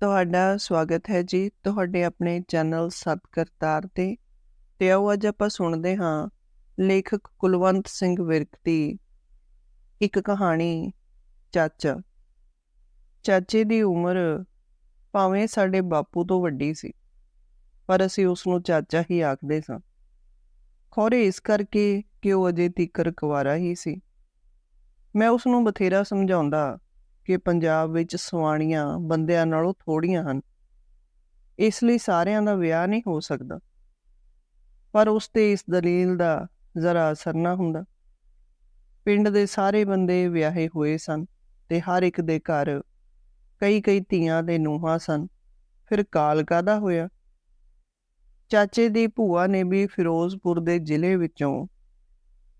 ਤੁਹਾਡਾ ਸਵਾਗਤ ਹੈ ਜੀ ਤੁਹਾਡੇ ਆਪਣੇ ਚੈਨਲ ਸਤਕਰਤਾਰ ਤੇ। ਤੇ ਆਓ ਅੱਜ ਆਪਾਂ ਸੁਣਦੇ ਹਾਂ ਲੇਖਕ ਕੁਲਵੰਤ ਸਿੰਘ ਵਿਰਕ ਦੀ ਇੱਕ ਕਹਾਣੀ, ਚਾਚਾ। ਚਾਚੇ ਦੀ ਉਮਰ ਭਾਵੇਂ ਸਾਡੇ ਬਾਪੂ ਤੋਂ ਵੱਡੀ ਸੀ, ਪਰ ਅਸੀਂ ਉਸ ਨੂੰ ਚਾਚਾ ਹੀ ਆਖਦੇ ਸਾਂ। ਖੌਰੇ ਇਸ ਕਰਕੇ ਕਿ ਉਹ ਅਜੇ ਤੀਕਰ ਕੁਵਾਰਾ ਹੀ ਸੀ। ਮੈਂ ਉਸ ਨੂੰ ਬਥੇਰਾ ਸਮਝਾਉਂਦਾ ਕਿ ਪੰਜਾਬ ਵਿੱਚ ਸਵਾਣੀਆਂ ਬੰਦਿਆਂ ਨਾਲੋਂ ਥੋੜੀਆਂ ਹਨ। ਇਸ ਲਈ ਸਾਰਿਆਂ ਦਾ ਵਿਆਹ ਨਹੀਂ ਹੋ ਸਕਦਾ। ਪਰ ਉਸ ਤੇ ਇਸ ਦਲੀਲ ਦਾ ਜ਼ਰਾ ਅਸਰ ਨਾ ਹੁੰਦਾ। ਪਿੰਡ ਦੇ ਸਾਰੇ ਬੰਦੇ ਵਿਆਹੇ ਹੋਏ ਸਨ ਤੇ ਹਰ ਇੱਕ ਦੇ ਘਰ ਕਈ ਕਈ ਧੀਆਂ ਦੇ ਨੂੰਹਾਂ ਸਨ। ਫਿਰ ਕਾਲ ਕਾਦਾ ਹੋਇਆ? ਚਾਚੇ ਦੀ ਭੂਆ ਨੇ ਵੀ ਫਿਰੋਜ਼ਪੁਰ ਦੇ ਜ਼ਿਲ੍ਹੇ ਵਿੱਚੋਂ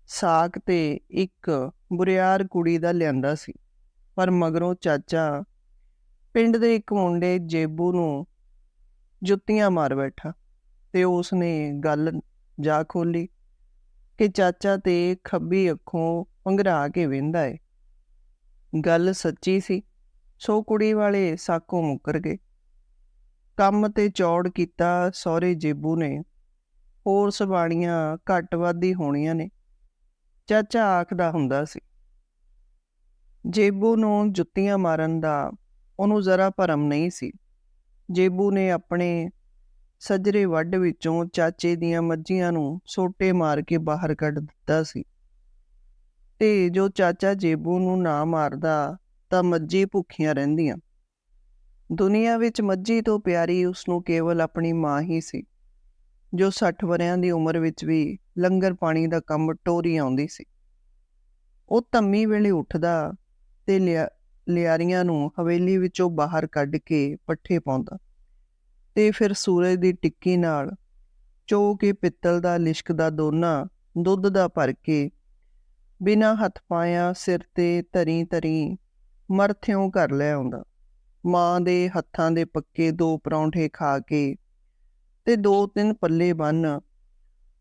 ਸਾਕ ਤੇ ਇੱਕ ਬੁਰਿਆਰ ਕੁੜੀ ਦਾ ਲਿਆਂਦਾ ਸੀ। ਪਰ ਮਗਰੋਂ ਚਾਚਾ ਪਿੰਡ ਦੇ ਇੱਕ ਮੁੰਡੇ ਜੇਬੂ ਨੂੰ ਜੁੱਤੀਆਂ ਮਾਰ ਬੈਠਾ ਤੇ ਉਸ ਨੇ ਗੱਲ ਜਾ ਖੋਲੀ ਕਿ ਚਾਚਾ ਤੇ ਖੱਬੀ ਅੱਖੋਂ ਪੰਘਰਾ ਕੇ ਵੇਂਦਾ ਏ। ਗੱਲ ਸੱਚੀ ਸੀ, ਸੋ ਕੁੜੀ ਵਾਲੇ ਸਾਕੋਂ ਮੁੱਕਰ ਗਏ। ਕੰਮ ਤੇ ਚੌੜ ਕੀਤਾ ਸਹੁਰੇ ਜੇਬੂ ਨੇ, ਹੋਰ ਸਬਾਣੀਆਂ ਘੱਟ ਵੱਧ ਹੋਣੀਆਂ ਨੇ। ਚਾਚਾ ਆਖਦਾ ਹੁੰਦਾ ਸੀ ਜੇਬੂ ਨੂੰ ਜੁੱਤੀਆਂ ਮਾਰਨ ਦਾ ਉਹਨੂੰ ਜ਼ਰਾ ਭਰਮ ਨਹੀਂ ਸੀ। ਜੇਬੂ ਨੇ ਆਪਣੇ ਸਜਰੇ ਵੱਡ ਵਿੱਚੋਂ ਚਾਚੇ ਦੀਆਂ ਮੱਝੀਆਂ ਨੂੰ ਸੋਟੇ ਮਾਰ ਕੇ ਬਾਹਰ ਕੱਢ ਦਿੱਤਾ ਸੀ। ਤੇ ਜੋ ਚਾਚਾ ਜੇਬੂ ਨੂੰ ਨਾ ਮਾਰਦਾ, ਤਾਂ ਮੱਝੀ ਭੁੱਖੀਆਂ ਰਹਿੰਦੀਆਂ। ਦੁਨੀਆ ਵਿੱਚ ਮੱਝੀ ਤੋਂ ਪਿਆਰੀ ਉਸ ਨੂੰ ਕੇਵਲ ਆਪਣੀ ਮਾਂ ਹੀ ਸੀ, ਜੋ 60 ਵਰਿਆਂ ਦੀ ਉਮਰ ਵਿੱਚ ਵੀ ਲੰਗਰ ਪਾਣੀ ਦਾ ਕੰਮ ਟੋਰੀ ਆਉਂਦੀ ਸੀ। ਉਹ ਧੰਮੀ ਵੇਲੇ ਉੱਠਦਾ ਤੇ ਲਿਆਰੀਆਂ ਨੂੰ ਹਵੇਲੀ ਵਿੱਚੋਂ ਬਾਹਰ ਕੱਢ ਕੇ ਪੱਠੇ ਪਾਉਂਦਾ। ਤੇ ਫਿਰ ਸੂਰਜ ਦੀ ਟਿੱਕੀ ਨਾਲ ਚੋ ਕੇ ਪਿੱਤਲ ਦਾ ਲਿਸ਼ਕਦਾ ਦੋਨਾ ਦੁੱਧ ਦਾ ਭਰ ਕੇ ਬਿਨਾ ਹੱਥ ਪਾਇਆ ਸਿਰ ਤੇ ਧਰੀ ਧਰੀ ਮਰਥਿਓਂ ਘਰ ਲੈ ਆਉਂਦਾ। ਮਾਂ ਦੇ ਹੱਥਾਂ ਦੇ ਪੱਕੇ ਦੋ ਪਰੌਂਠੇ ਖਾ ਕੇ ਤੇ ਦੋ ਤਿੰਨ ਪੱਲੇ ਬੰਨ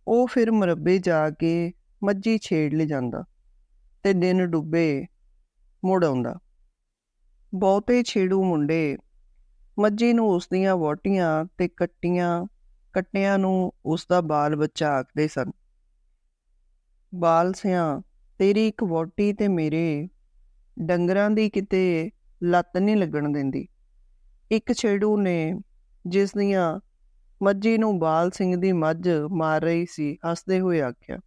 ਉਹ ਫਿਰ ਮਰੱਬੇ ਜਾ ਕੇ ਮੱਝੀ ਛੇੜ ਲੈ ਜਾਂਦਾ ਤੇ ਦਿਨ ਡੁੱਬੇ ਮੁੜ ਆਉਂਦਾ। ਬਹੁਤੇ ਛੇੜੂ ਮੁੰਡੇ, ਮੱਝੀ ਨੂੰ ਉਸ ਦੀਆਂ ਵੋਟੀਆਂ ਤੇ ਕੱਟੀਆਂ, ਕੱਟਿਆਂ ਨੂੰ ਉਸ ਦਾ ਬਾਲ ਬੱਚਾ ਆਖਦੇ ਸਨ। ਬਾਲ ਸਿਆਂ, ਤੇਰੀ ਇੱਕ ਵੋਟੀ ਤੇ ਮੇਰੇ, ਡੰਗਰਾਂ ਦੀ ਕਿਤੇ ਲੱਤ ਨਹੀਂ ਲੱਗਣ ਦਿੰਦੀ। ਇੱਕ ਛੇੜੂ ਨੇ ਜਿਸ ਦੀਆਂ ਮੱਝੀ ਨੂੰ ਬਾਲ ਸਿੰਘ ਦੀ ਮੱਝ ਮਾਰ ਰਹੀ ਸੀ, ਹੱਸਦੇ ਹੋਏ ਆਖਿਆ,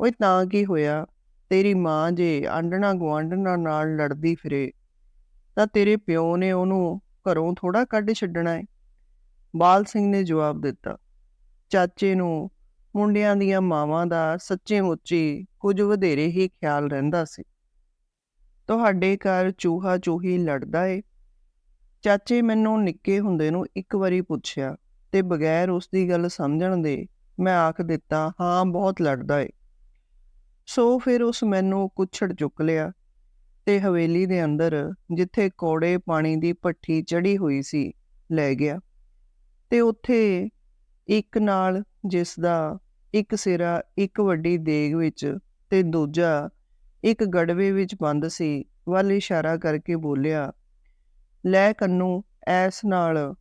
ਓਏ ਤਾਂ ਕੀ ਹੋਇਆ? ਤੇਰੀ ਮਾਂ ਜੇ ਆਂਡਣਾ ਗਵਾਂਡਣਾ ਨਾਲ ਲੜਦੀ ਫਿਰੇ, ਤਾਂ ਤੇਰੇ ਪਿਓ ਨੇ ਉਹਨੂੰ ਘਰੋਂ ਥੋੜਾ ਕੱਢ ਛੱਡਣਾ ਹੈ ਬਾਲ ਸਿੰਘ ਨੇ ਜਵਾਬ ਦਿੱਤਾ, ਚਾਚੇ ਨੂੰ ਮੁੰਡਿਆਂ ਦੀਆਂ ਮਾਵਾਂ ਦਾ ਸੱਚੇ ਮੁੱਚੀ ਕੁਝ ਵਧੇਰੇ ਹੀ ਖਿਆਲ ਰਹਿੰਦਾ ਸੀ। ਤੁਹਾਡੇ ਘਰ ਚੂਹਾ ਚੂਹੀ ਲੜਦਾ ਏ? ਚਾਚੇ ਮੈਨੂੰ ਨਿੱਕੇ ਹੁੰਦੇ ਨੂੰ ਇੱਕ ਵਾਰੀ ਪੁੱਛਿਆ, ਤੇ ਬਗੈਰ ਉਸ ਦੀ ਗੱਲ ਸਮਝਣ ਦੇ ਮੈਂ ਆਖ ਦਿੱਤਾ, ਹਾਂ, ਬਹੁਤ ਲੜਦਾ ਏ। ਸੋ ਫਿਰ ਉਸ ਮੈਨੂੰ ਕੁੱਛੜ ਚੁੱਕ ਲਿਆ ਤੇ ਹਵੇਲੀ ਦੇ ਅੰਦਰ, ਜਿੱਥੇ ਕੋੜੇ ਪਾਣੀ ਦੀ ਭੱਠੀ ਚੜੀ ਹੋਈ ਸੀ, ਲੈ ਗਿਆ। ਤੇ ਉੱਥੇ ਇੱਕ ਨਾਲ ਜਿਸ ਦਾ ਇੱਕ ਸਿਰਾ, ਇੱਕ ਵੱਡੀ ਦੇਗ ਵਿੱਚ ਤੇ ਦੂਜਾ ਇੱਕ ਗੜਵੇ ਵਿੱਚ ਬੰਦ ਸੀ, ਵੱਲ ਇਸ਼ਾਰਾ ਕਰਕੇ ਬੋਲਿਆ, ਲੈ ਕੰਨੂ, ਐਸ ਨਾਲ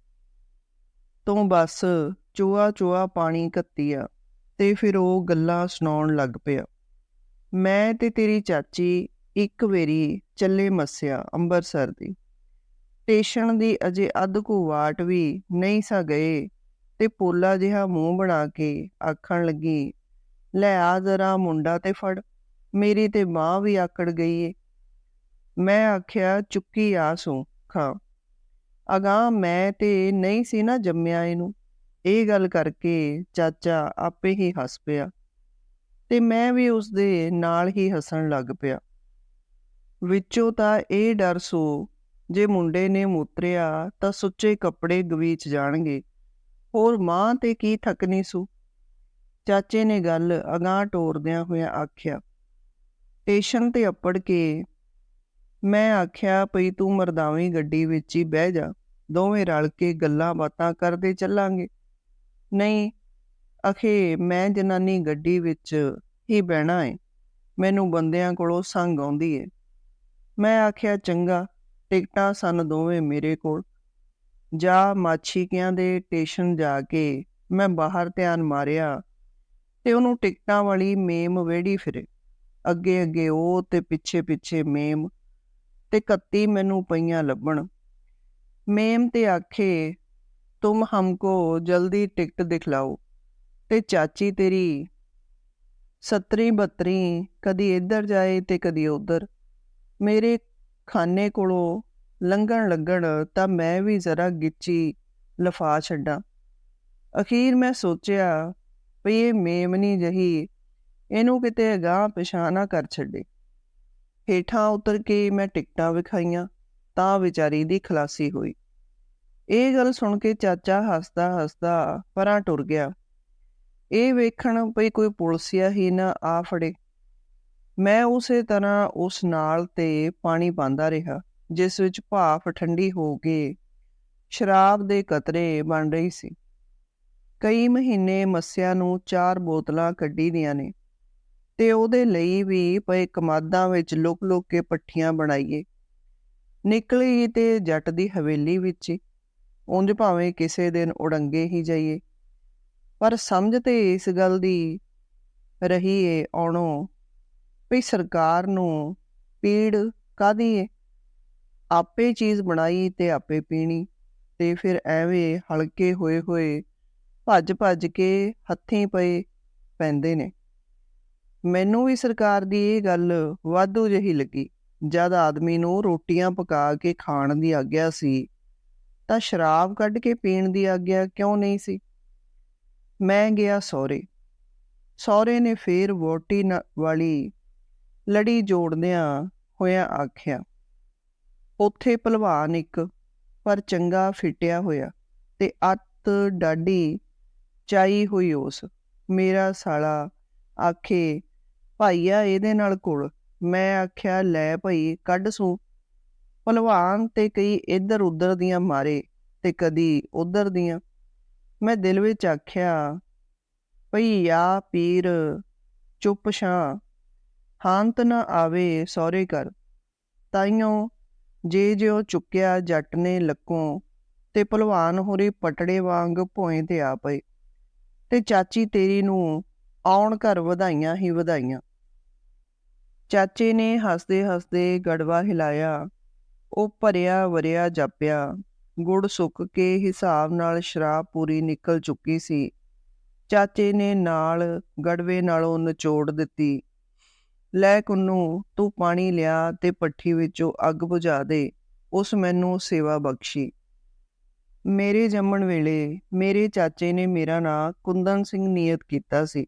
ਤੋਂ ਬਸ ਚੂਆ ਚੂਆ ਪਾਣੀ ਕੱਤੀਆ ਤੇ ਫਿਰ ਉਹ ਗੱਲਾਂ ਸੁਣਾਉਣ ਲੱਗ ਪਿਆ। ਮੈਂ ਤੇ ਤੇਰੀ ਚਾਚੀ ਇੱਕ ਵੇਰੀ ਚੱਲੇ ਮੱਸਿਆ ਅੰਬਰਸਰ ਦੀ। ਸਟੇਸ਼ਨ ਦੀ ਅਜੇ ਅੱਧ ਕੁ ਵਾਟ ਵੀ ਨਹੀਂ ਸਾ ਗਏ ਤੇ ਪੋਲਾ ਜਿਹਾ ਮੂੰਹ ਬਣਾ ਕੇ ਆਖਣ ਲੱਗੀ, ਲੈ ਆ ਜ਼ਰਾ ਮੁੰਡਾ ਤੇ ਫੜ, ਮੇਰੀ ਤੇ ਮਾਂ ਵੀ ਆਕੜ ਗਈ ਏ। ਮੈਂ ਆਖਿਆ, ਚੁੱਕੀ ਆਸੂ ਖਾਂ। ਅਗਾ ਮੈਂ ਤੇ ਨਹੀਂ ਸੀ ਨਾ ਜੰਮਿਆ ਇਹਨੂੰ। ਇਹ ਗੱਲ ਕਰਕੇ ਚਾਚਾ ਆਪੇ ਹੀ ਹੱਸ ਪਿਆ। ਤੇ ਮੈਂ ਵੀ ਉਸ ਦੇ ਨਾਲ ਹੀ ਹੱਸਣ ਲੱਗ ਪਿਆ। ਵਿੱਚੋਂ ਤਾਂ ਇਹ ਡਰ ਸੋ, ਜੇ ਮੁੰਡੇ ਨੇ ਮੂਤਰਿਆ ਤਾਂ ਸੁੱਚੇ ਕੱਪੜੇ ਗਵੀਚ ਜਾਣਗੇ। ਹੋਰ ਮਾਂ ਤੇ ਕੀ ਥਕਨੀ ਸੂ? ਚਾਚੇ ਨੇ ਗੱਲ ਅਗਾਹ ਟੋਰਦਿਆਂ ਹੋਇਆਂ ਆਖਿਆ, ਸਟੇਸ਼ਨ ਤੇ ਅੱਪੜ ਕੇ? ਮੈਂ ਆਖਿਆ ਪਈ ਤੂੰ ਮਰਦਾਵੀਂ ਗੱਡੀ ਵਿੱਚ ਹੀ ਬਹਿ ਜਾ, ਦੋਵੇਂ ਰਲ ਕੇ ਗੱਲਾਂ ਬਾਤਾਂ ਕਰਦੇ ਚੱਲਾਂਗੇ। ਨਹੀਂ ਅਖੇ ਮੈਂ ਜਨਾਨੀ ਗੱਡੀ ਵਿੱਚ ਹੀ ਬਹਿਣਾ ਏ। ਮੈਨੂੰ ਬੰਦਿਆਂ ਕੋਲੋਂ ਸੰਗ ਆਉਂਦੀ ਏ। ਮੈਂ ਆਖਿਆ, ਚੰਗਾ, ਟਿਕਟਾਂ ਸਨ ਦੋਵੇਂ ਮੇਰੇ ਕੋਲ। ਜਾ ਮਾਛੀਕਿਆਂ ਦੇ ਸਟੇਸ਼ਨ ਜਾ ਕੇ ਮੈਂ ਬਾਹਰ ਧਿਆਨ ਮਾਰਿਆ ਤੇ ਉਹਨੂੰ ਟਿਕਟਾਂ ਵਾਲੀ ਮੇਮ ਵੇੜੀ ਫਿਰੇ। ਅੱਗੇ ਅੱਗੇ ਉਹ ਤੇ ਪਿੱਛੇ ਪਿੱਛੇ ਮੇਮ ਤੇ ਕੱਤੀ ਮੈਨੂੰ ਪਈਆਂ ਲੱਭਣ। ਮੇਮ ਤੇ ਆਖੇ, ਤੁਮ ਹਮਕੋ ਜਲਦੀ ਟਿਕਟ ਦਿਖਲਾਓ। ਤੇ ਚਾਚੀ ਤੇਰੀ ਸੱਤਰੀ, ਬੱਤਰੀ ਕਦੀ ਇੱਧਰ ਜਾਏ ਤੇ ਕਦੀ ਉੱਧਰ। ਮੇਰੇ ਖਾਨੇ ਕੋਲੋਂ ਲੰਘਣ ਲੱਗਣ ਤਾਂ ਮੈਂ ਵੀ ਜ਼ਰਾ ਗਿੱਚੀ ਲਫਾ ਛੱਡਾਂ। ਅਖੀਰ ਮੈਂ ਸੋਚਿਆ ਵੀ ਇਹ ਮੇਮਨੀ ਜਹੀ ਇਹਨੂੰ ਕਿਤੇ ਅਗਾਹ ਪਛਾਣਾ ਕਰ ਛੱਡੇ। ਹੇਠਾਂ ਉਤਰ ਕੇ ਮੈਂ ਟਿਕਟਾਂ ਵਿਖਾਈਆਂ, ਤਾਂ ਵਿਚਾਰੀ ਦੀ ਖਲਾਸੀ ਹੋਈ। ਇਹ ਗੱਲ ਸੁਣ ਕੇ ਚਾਚਾ ਹੱਸਦਾ ਹੱਸਦਾ ਪਰਾਂ ਟੁਰ ਗਿਆ। ਇਹ ਵੇਖਣ ਭਈ ਕੋਈ ਪੁਲਸੀਆ ਹੀ ਨਾ ਆ ਫੜੇ। ਮੈਂ ਉਸੇ ਤਰ੍ਹਾਂ ਉਸ ਨਾਲ ਤੇ ਪਾਣੀ ਪਾਉਂਦਾ ਰਿਹਾ, ਜਿਸ ਵਿੱਚ ਭਾਫ ਠੰਡੀ ਹੋ ਕੇ ਸ਼ਰਾਬ ਦੇ ਕਤਰੇ ਬਣ ਰਹੀ ਸੀ। ਕਈ ਮਹੀਨੇ ਮੱਸਿਆ ਨੂੰ ਚਾਰ ਬੋਤਲਾਂ ਕੱਢੀ ਦੀਆਂ ਨੇ ਤੇ ਉਹਦੇ ਲਈ ਵੀ ਪਏ ਕਮਾਦਾਂ ਵਿੱਚ ਲੁਕ-ਲੁਕ ਕੇ ਪੱਠੀਆਂ ਬਣਾਈਏ। ਨਿਕਲੀ ਤੇ ਜੱਟ ਦੀ ਹਵੇਲੀ ਵਿੱਚ ਉਂਝ ਭਾਵੇਂ ਕਿਸੇ ਦਿਨ ਉੜੰਗੇ ਹੀ ਜਾਈਏ। ਪਰ ਸਮਝ ਤੇ ਇਸ ਗੱਲ ਦੀ ਰਹੀ ਏ ਆਉਣੋਂ ਵੀ ਸਰਕਾਰ ਨੂੰ ਪੀੜ ਕਾਦੀ ਏ? ਆਪੇ ਚੀਜ਼ ਬਣਾਈ ਤੇ ਆਪੇ ਪੀਣੀ ਤੇ ਫਿਰ ਐਵੇਂ ਹਲਕੇ ਹੋਏ ਹੋਏ ਭੱਜ ਭੱਜ ਕੇ ਹੱਥੀਂ ਪਏ ਪੈਂਦੇ ਨੇ। ਮੈਨੂੰ ਵੀ ਸਰਕਾਰ ਦੀ ਇਹ ਗੱਲ ਵਾਧੂ ਜਹੀ ਲੱਗੀ। ਜਦ ਆਦਮੀ ਨੂੰ ਰੋਟੀਆਂ ਪਕਾ ਕੇ ਖਾਣ ਦੀ ਆਗਿਆ ਸੀ ਤਾਂ ਸ਼ਰਾਬ ਕੱਢ ਕੇ ਪੀਣ ਦੀ ਆਗਿਆ ਕਿਉਂ ਨਹੀਂ ਸੀ? ਮੈਂ ਗਿਆ ਸਹੁਰੇ। ਸਹੁਰੇ ਨੇ ਫੇਰ ਵੋਟੀ ਵਾਲੀ ਲੜੀ ਜੋੜਦਿਆਂ ਹੋਇਆ ਆਖਿਆ, ਉੱਥੇ ਭਲਵਾਨ ਇੱਕ, ਪਰ ਚੰਗਾ ਫਿਟਿਆ ਹੋਇਆ ਤੇ ਅੱਤ ਡਾਡੀ ਚਾਈ ਹੋਈ ਉਸ। ਮੇਰਾ ਸਾਲਾ ਆਖੇ, ਭਾਈਆ, ਇਹਦੇ ਨਾਲ ਕੁਲ ਮੈਂ ਆਖਿਆ, ਲੈ ਭਈ, ਕੱਢ ਸੂ। ਭਲਵਾਨ ਤੇ ਕਈ ਇੱਧਰ ਉੱਧਰ ਦੀਆਂ ਮਾਰੇ ਤੇ ਕਦੀ ਉੱਧਰ ਦੀਆਂ ਮੈਂ ਦਿਲ ਵਿੱਚ ਆਖਿਆ, ਭਈ ਆ ਪੀਰ, ਚੁੱਪ ਛਾਂ, ਹਾਂਤ ਨਾ ਆਵੇ ਸੌਰੇ ਕਰ ਤਾਈਓ ਜੇ ਜਿਉ ਚੁੱਕਿਆ ਜੱਟ ਨੇ ਲੱਕੋਂ ਤੇ ਭਲਵਾਨ ਹੋਰੀ ਪਟੜੇ ਵਾਂਗ ਭੋਏ ਤੇ ਆ ਪਏ। ਤੇ ਚਾਚੀ ਤੇਰੀ ਨੂੰ ਆਉਣ ਘਰ ਵਧਾਈਆਂ ਹੀ ਵਧਾਈਆਂ। ਚਾਚੇ ਨੇ ਹੱਸਦੇ ਹੱਸਦੇ ਗੜਵਾ ਹਿਲਾਇਆ, ਉਹ ਭਰਿਆ ਵਰਿਆ ਜਾਪਿਆ। ਗੁੜ ਸੁੱਕ ਕੇ ਹਿਸਾਬ ਨਾਲ ਸ਼ਰਾਬ ਪੂਰੀ ਨਿਕਲ ਚੁੱਕੀ ਸੀ। ਚਾਚੇ ਨੇ ਨਾਲ ਗੜਵੇ ਨਾਲੋਂ ਨਿਚੋੜ ਦਿੱਤੀ। ਲੈ ਕੁੰਨੂ, ਤੂੰ ਪਾਣੀ ਲਿਆ ਤੇ ਪੱਠੀ ਵਿੱਚੋਂ ਅੱਗ ਬੁਝਾ ਦੇ, ਉਸ ਮੈਨੂੰ ਸੇਵਾ ਬਖਸ਼ੀ। ਮੇਰੇ ਜੰਮਣ ਵੇਲੇ ਮੇਰੇ ਚਾਚੇ ਨੇ ਮੇਰਾ ਨਾਂ ਕੁੰਦਨ ਸਿੰਘ ਨਿਯਤ ਕੀਤਾ ਸੀ।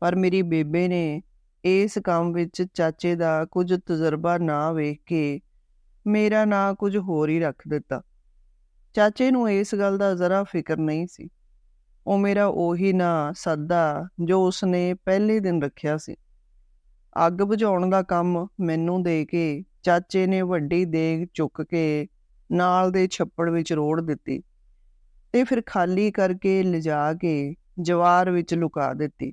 ਪਰ ਮੇਰੀ ਬੇਬੇ ਨੇ ਇਸ ਕੰਮ ਵਿੱਚ ਚਾਚੇ ਦਾ ਕੁਝ ਤਜਰਬਾ ਨਾ ਵੇਖ ਕੇ ਮੇਰਾ ਨਾਂ ਕੁਝ ਹੋਰ ਹੀ ਰੱਖ ਦਿੱਤਾ। ਚਾਚੇ ਨੂੰ ਇਸ ਗੱਲ ਦਾ ਜ਼ਰਾ ਫਿਕਰ ਨਹੀਂ ਸੀ। ਉਹ ਮੇਰਾ ਉਹੀ ਨਾਂ ਸੱਦਾ ਜੋ ਉਸਨੇ ਪਹਿਲੇ ਦਿਨ ਰੱਖਿਆ ਸੀ। ਅੱਗ ਬੁਝਾਉਣ ਦਾ ਕੰਮ ਮੈਨੂੰ ਦੇ ਕੇ ਚਾਚੇ ਨੇ ਵੱਡੀ ਦੇਗ ਚੁੱਕ ਕੇ ਨਾਲ ਦੇ ਛੱਪੜ ਵਿੱਚ ਰੋੜ ਦਿੱਤੀ ਤੇ ਫਿਰ ਖਾਲੀ ਕਰਕੇ ਲਿਜਾ ਕੇ ਜਵਾਰ ਵਿੱਚ ਲੁਕਾ ਦਿੱਤੀ।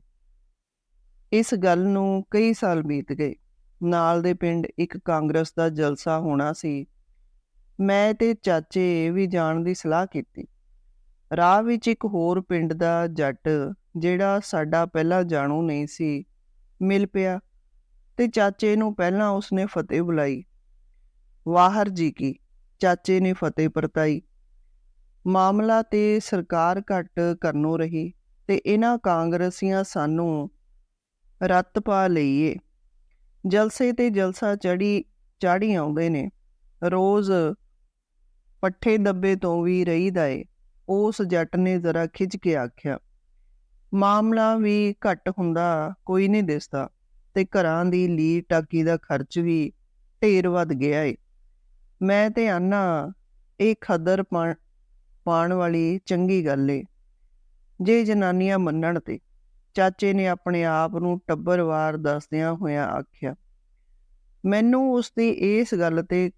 ਇਸ ਗੱਲ ਨੂੰ ਕਈ ਸਾਲ ਬੀਤ ਗਏ। ਨਾਲ ਦੇ ਪਿੰਡ ਇੱਕ ਕਾਂਗਰਸ ਦਾ ਜਲਸਾ ਹੋਣਾ ਸੀ। ਮੈਂ ਤੇ ਚਾਚੇ ਵੀ ਜਾਣ ਦੀ ਸਲਾਹ ਕੀਤੀ। ਰਾਹ ਵਿੱਚ ਇੱਕ ਹੋਰ ਪਿੰਡ ਦਾ ਜੱਟ, ਜਿਹੜਾ ਸਾਡਾ ਪਹਿਲਾਂ ਜਾਣੂ ਨਹੀਂ ਸੀ, ਮਿਲ ਪਿਆ ਤੇ ਚਾਚੇ ਨੂੰ ਪਹਿਲਾਂ ਉਸਨੇ ਫਤਿਹ ਬੁਲਾਈ। ਵਾਹਰ ਜੀ ਕੀ, ਚਾਚੇ ਨੇ ਫਤਿਹ ਪਰਤਾਈ। ਮਾਮਲਾ ਤੇ ਸਰਕਾਰ ਘਟ ਕਰਨੋਂ ਰਹੀ ਤੇ ਇਹਨਾਂ ਕਾਂਗਰਸੀਆਂ ਸਾਨੂੰ ਰੱਤ ਪਾ ਲਈਏ। ਜਲਸੇ ਤੇ ਜਲਸਾ ਚੜੀ, ਚਾੜੀ ਆਉਂਦੇ ਨੇ। ਰੋਜ਼ ਪੱਠੇ ਦੱਬੇ ਤੋਂ ਵੀ ਰਹੀਦਾ ਏ। ਉਸ ਜੱਟ ਨੇ ਜ਼ਰਾ ਖਿੱਚ ਕੇ ਆਖਿਆ, ਮਾਮਲਾ ਵੀ ਘੱਟ ਹੁੰਦਾ ਕੋਈ ਨਹੀਂ ਦਿਸਦਾ ਤੇ ਘਰਾਂ ਦੀ ਲੀ ਟਾਕੀ ਦਾ ਖਰਚ ਵੀ ਢੇਰ ਵੱਧ ਗਿਆ ਏ। ਮੈਂ ਤੇ ਆਨਾ, ਇਹ ਖਦਰ ਪਾਣ ਵਾਲੀ ਚੰਗੀ ਗੱਲ ਏ। ਜੇ ਜਨਾਨੀਆਂ ਮੰਨਣ ਤੇ, ਚਾਚੇ ਨੇ ਆਪਣੇ ਆਪ ਨੂੰ ਟੱਬਰਵਾਰ ਦੱਸਦਿਆਂ ਹੋਇਆਂ ਆਖਿਆ, ਮੈਨੂੰ ਉਸ ਦੀ ਇਸ ਗੱਲ ਤੇ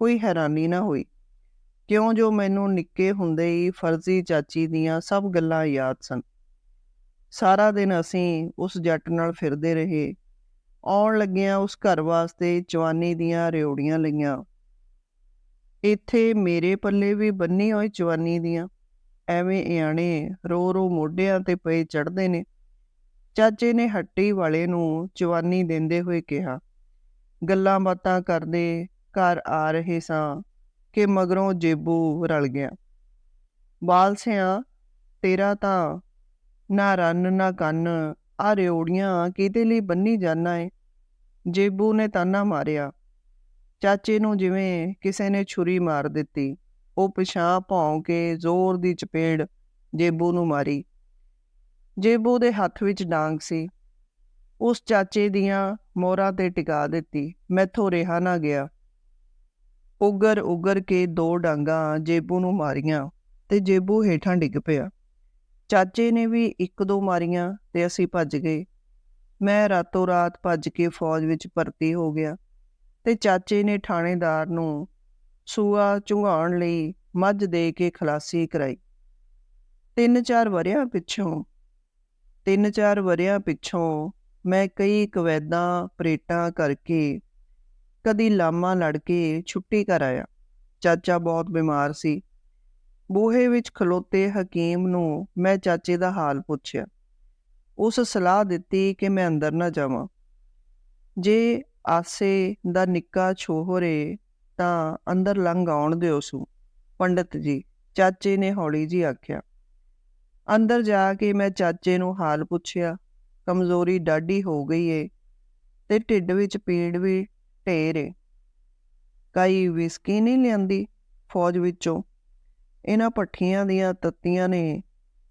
ਕੋਈ ਹੈਰਾਨੀ ਨਾ ਹੋਈ। ਕਿਉਂ ਜੋ ਮੈਨੂੰ ਨਿੱਕੇ ਹੁੰਦੇ ਹੀ ਫਰਜ਼ੀ ਚਾਚੀ ਦੀਆਂ ਸਭ ਗੱਲਾਂ ਯਾਦ ਸਨ। ਸਾਰਾ ਦਿਨ ਅਸੀਂ ਉਸ ਜੱਟ ਨਾਲ ਫਿਰਦੇ ਰਹੇ। ਆਉਣ ਲੱਗਿਆਂ ਉਸ ਘਰ ਵਾਸਤੇ ਜਵਾਨੀ ਦੀਆਂ ਰਿਉੜੀਆਂ ਲਈਆਂ। ਇੱਥੇ ਮੇਰੇ ਪੱਲੇ ਵੀ ਬੰਨੀ ਹੋਈ ਜਵਾਨੀ ਦੀਆਂ। ਐਵੇਂ ਇਆਣੇ ਰੋ ਰੋ ਮੋਢਿਆਂ ਤੇ ਪਏ ਚੜਦੇ ਨੇ। ਚਾਚੇ ਨੇ ਹੱਟੀ ਵਾਲੇ ਨੂੰ ਜਵਾਨੀ ਦਿੰਦੇ ਹੋਏ ਕਿਹਾ, ਗੱਲਾਂ ਬਾਤਾਂ ਕਰਦੇ, ਘਰ ਆ ਰਹੇ ਸਾਂ। ਕਿ ਮਗਰੋਂ ਜੇਬੂ ਰਲ ਗਿਆ। ਬਾਲ ਸਿਆਂ, ਤੇਰਾ ਤਾਂ ਨਾ ਰੰਨ, ਨਾ ਕੰਨ, ਆ ਰਿਓੜੀਆਂ ਕਿਤੇ ਲਈ ਬੰਨੀ ਜਾਣਾ ਏ? ਜੇਬੂ ਨੇ ਤਾਨਾ ਮਾਰਿਆ। ਚਾਚੇ ਨੂੰ ਜਿਵੇਂ ਕਿਸੇ ਨੇ ਛੁਰੀ ਮਾਰ ਦਿੱਤੀ, ਉਹ ਪਿਛਾਂ ਭੌਂ ਕੇ ਜ਼ੋਰ ਦੀ ਚਪੇੜ ਜੇਬੂ ਨੂੰ ਮਾਰੀ। ਜੇਬੂ ਦੇ ਹੱਥ ਵਿੱਚ ਡਾਂਗ ਸੀ। ਉਸ ਚਾਚੇ ਦੀਆਂ ਮੋਹਰਾਂ ਤੇ ਟਿਕਾ ਦਿੱਤੀ। ਮੈਥੋਂ ਰਿਹਾ ਨਾ ਗਿਆ। ਉਗਰ ਉਗਰ ਕੇ ਦੋ ਡਾਂਗਾ ਜੇਬੂ ਨੂੰ ਮਾਰੀਆਂ ਤੇ ਜੇਬੂ ਹੇਠਾਂ ਡਿੱਗ ਪਿਆ। ਚਾਚੇ ਨੇ ਵੀ ਇੱਕ ਦੋ ਮਾਰੀਆਂ ਤੇ ਅਸੀਂ ਭੱਜ ਗਏ। ਮੈਂ ਰਾਤੋਂ ਰਾਤ ਭੱਜ ਕੇ ਫੌਜ ਵਿੱਚ ਭਰਤੀ ਹੋ ਗਿਆ ਤੇ ਚਾਚੇ ਨੇ ਥਾਣੇਦਾਰ ਨੂੰ ਸੂਆ ਚੁੰਘਾਉਣ ਲਈ ਮੱਝ ਦੇ ਕੇ ਖਲਾਸੀ ਕਰਾਈ। ਤਿੰਨ ਚਾਰ ਵਰਿਆਂ ਪਿੱਛੋਂ, ਤਿੰਨ ਚਾਰ ਵਰਿਆਂ ਪਿੱਛੋਂ ਮੈਂ ਕਈ ਕਵੈਦਾਂ, ਪਰੇਟਾਂ ਕਰਕੇ ਕਦੀ ਲਾਮਾ ਲੜ ਕੇ ਛੁੱਟੀ ਕਰ ਆਇਆ। ਚਾਚਾ ਬਹੁਤ ਬਿਮਾਰ ਸੀ। ਬੂਹੇ ਵਿੱਚ ਖਲੋਤੇ ਹਕੀਮ ਨੂੰ ਮੈਂ ਚਾਚੇ ਦਾ ਹਾਲ ਪੁੱਛਿਆ। ਉਸ ਸਲਾਹ ਦਿੱਤੀ ਕਿ ਮੈਂ ਅੰਦਰ ਨਾ ਜਾਵਾਂ। ਜੇ ਆਸੇ ਦਾ ਨਿੱਕਾ ਛੋਹਰੇ ਤਾਂ ਅੰਦਰ ਲੰਘ ਆਉਣ ਦਿਓ ਸੂ, ਪੰਡਤ ਜੀ, ਚਾਚੇ ਨੇ ਹੌਲੀ ਜੀ ਆਖਿਆ। ਅੰਦਰ ਜਾ ਕੇ ਮੈਂ ਚਾਚੇ ਨੂੰ ਹਾਲ ਪੁੱਛਿਆ, ਕਮਜ਼ੋਰੀ ਡਾਢੀ ਹੋ ਗਈ ਏ ਤੇ ਢਿੱਡ ਵਿੱਚ ਪੀੜ ਵੀ ਢੇਰ ਏ। ਕਾਈ ਵਿਸਕੀ ਨਹੀਂ ਲਿਆਂਦੀ ਫੌਜ ਵਿੱਚੋਂ। ਇਹਨਾਂ ਪੱਠੀਆਂ ਦੀਆਂ ਤੱਤੀਆਂ ਨੇ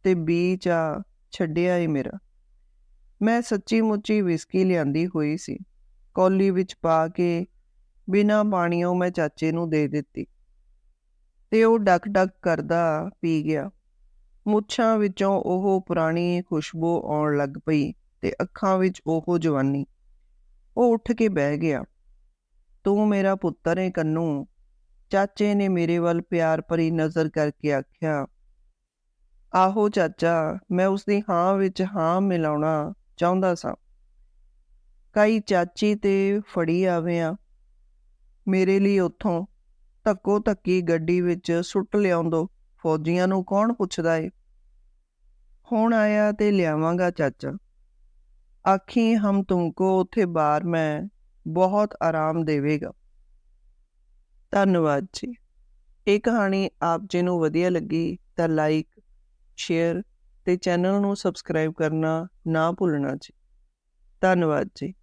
ਤੇ ਬੀਚ ਆ ਛੱਡਿਆ ਏ ਮੇਰਾ। ਮੈਂ ਸੱਚੀ ਮੁੱਚੀ ਵਿਸਕੀ ਲਿਆਂਦੀ ਹੋਈ ਸੀ। ਕੌਲੀ ਵਿੱਚ ਪਾ ਕੇ ਬਿਨਾਂ ਪਾਣੀਓਂ ਮੈਂ ਚਾਚੇ ਨੂੰ ਦੇ ਦਿੱਤੀ। ਤੇ ਉਹ ਡਕ ਡਕ ਕਰਦਾ ਪੀ ਗਿਆ। ਮੁੱਛਾਂ ਵਿੱਚੋਂ ਉਹ ਪੁਰਾਣੀ ਖੁਸ਼ਬੂ ਆਉਣ ਲੱਗ ਪਈ ਤੇ ਅੱਖਾਂ ਵਿੱਚ ਉਹ ਜਵਾਨੀ। ਉਹ ਉੱਠ ਕੇ ਬਹਿ ਗਿਆ। ਤੂੰ ਮੇਰਾ ਪੁੱਤਰ ਏ ਕੰਨੂ। ਚਾਚੇ ਨੇ ਮੇਰੇ ਵੱਲ ਪਿਆਰ ਭਰੀ ਨਜ਼ਰ ਕਰਕੇ ਆਖਿਆ, ਆਹੋ ਚਾਚਾ, ਮੈਂ ਉਸ ਦੀ ਹਾਂ ਵਿੱਚ ਹਾਂ ਮਿਲਾਉਣਾ ਚਾਹੁੰਦਾ ਸਾਂ। ਕਈ ਚਾਚੀ ਤੇ ਫੜੀ ਆਵਿਆਂ ਮੇਰੇ ਲਈ ਉੱਥੋਂ ਧੱਕੋ ਧੱਕੀ ਗੱਡੀ ਵਿੱਚ ਸੁੱਟ ਲਿਆਉਂਦੋ। ਫੌਜੀਆਂ ਨੂੰ ਕੌਣ ਪੁੱਛਦਾ ਏ? ਹੁਣ ਆਇਆ ਤੇ ਲਿਆਵਾਂਗਾ ਚਾਚਾ। ਆਖੀ ਹਮ ਤੁਮਕੋ ਉਥੇ ਬਾਰ ਮੈਂ ਬਹੁਤ ਆਰਾਮ ਦੇਵੇਗਾ। ਧੰਨਵਾਦ ਜੀ। ਇਹ ਕਹਾਣੀ ਆਪ ਜੀ ਨੂੰ ਵਧੀਆ ਲੱਗੀ ਤਾਂ ਲਾਈਕ ਸ਼ੇਅਰ ਤੇ ਚੈਨਲ ਨੂੰ ਸਬਸਕ੍ਰਾਈਬ ਕਰਨਾ ਨਾ ਭੁੱਲਣਾ ਜੀ। ਧੰਨਵਾਦ ਜੀ।